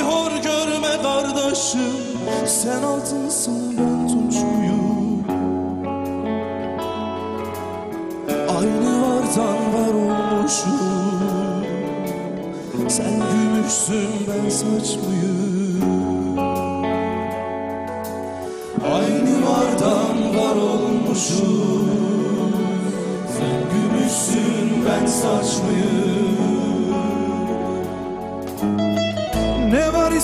Beni hor görme kardeşim Sen altınsın ben tunçluyum Aynı vardan var olmuşum. Sen gümüşsün ben saç Aynı vardan var olmuşum. Sen gümüşsün ben saç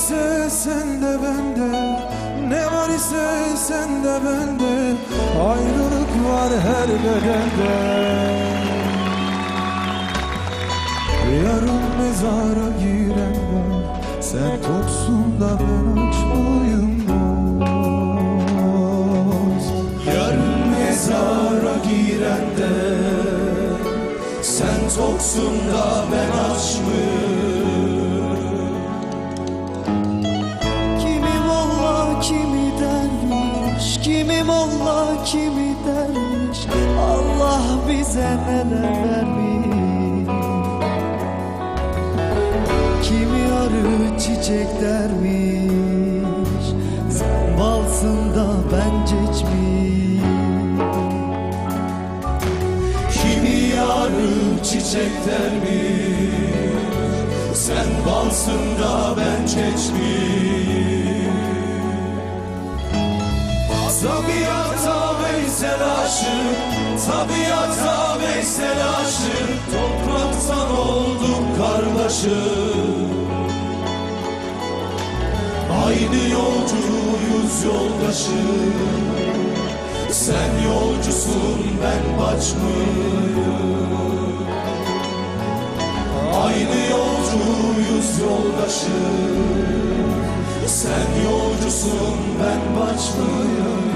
İse sende bende Ne var ise sende bende Ayrılık var her bedende. Yarın mezara giren var Sen toksun da ben aç mıyım Yarın mezara giren de Sen toksun da ben aç kimi derviş Allah bize neler vermiş. Kimi arı çiçek dermiş Sen balsın da ben çeçmiş Kimi yarı çiçek dermiş Sen balsın da ben çeçmiyim Tabiata Veysel aşık Tabiata Veysel aşık. Topraktan olduk kardeşim. Aynı yolcuyuz yoldaşım. Sen yolcusun ben baçmıyım Aynı yolcuyuz yoldaşım yolcusun ben baçmıyım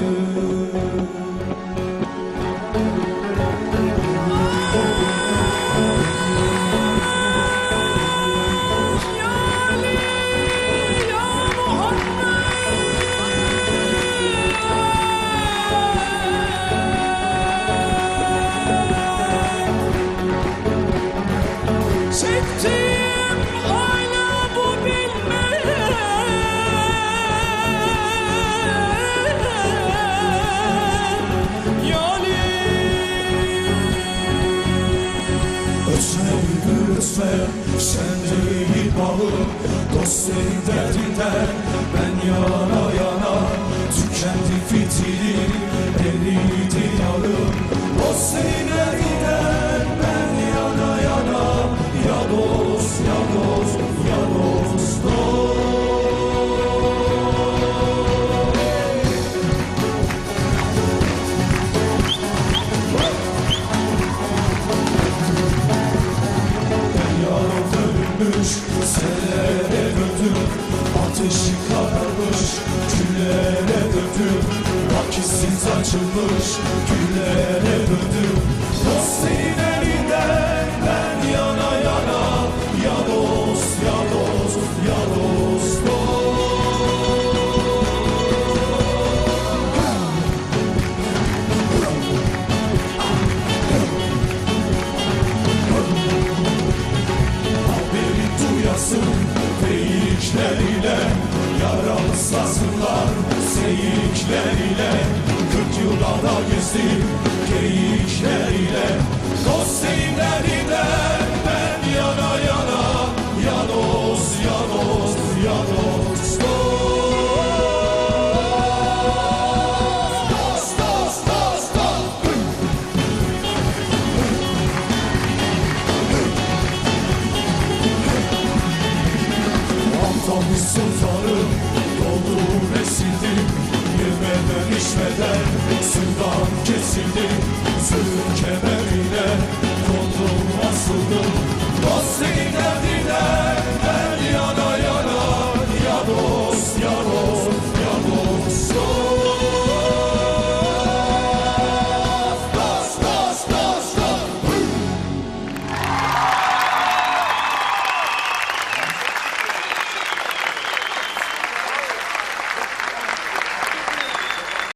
Çektiğim bağım Dost senin ben yana yana Tükendi fitilim eridi yağım Dost senin döndüm Ateşi kararmış, küllere döndüm. Vakitsiz açılmış, güllere döndüm. Dost Gözleriyle 40 yıl daha gezdim kesildi Sığın kemerine Koldum asıldım Dost seni derdine Ben yana yana Ya dost ya